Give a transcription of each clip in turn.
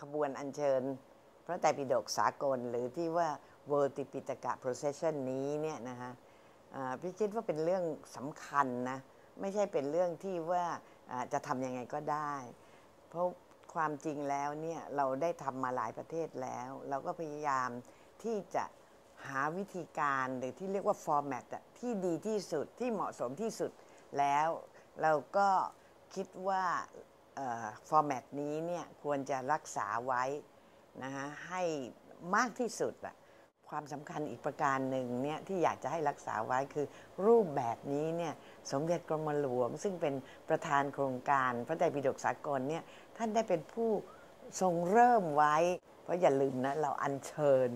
ขบวนอัญเชิญ พระไตรปิฎกสากล หรือที่ว่า World ติปิตกะ procession นี้เนี่ยนะฮะพี่คิดว่าเป็นเรื่องสำคัญนะ ไม่ใช่เป็นเรื่องที่ว่าจะทำยังไงก็ได้ เพราะความจริงแล้วเนี่ยเราได้ทำมาหลายประเทศแล้ว เราก็พยายามที่จะหาวิธีการหรือที่เรียกว่าฟอร์แมตที่ดีที่สุดที่เหมาะสมที่สุดแล้ว เราก็คิดว่า ฟอร์แมตนี้เนี่ยควรจะรักษาไว้นะฮะให้มากที่สุดอะความสำคัญอีกประการหนึ่งเนี่ยที่อยากจะให้รักษาไว้คือรูปแบบนี้เนี่ยสมเด็จกรมหลวง ซึ่งเป็นประธานโครงการพระไตรปิฎกสากลเนี่ยท่านได้เป็นผู้ทรงเริ่มไว้ เพราะอย่าลืมนะเราอัญเชิญ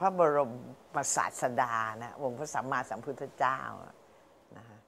พระบรมศาสดานะองค์พระสัมมาสัมพุทธเจ้านะฮะ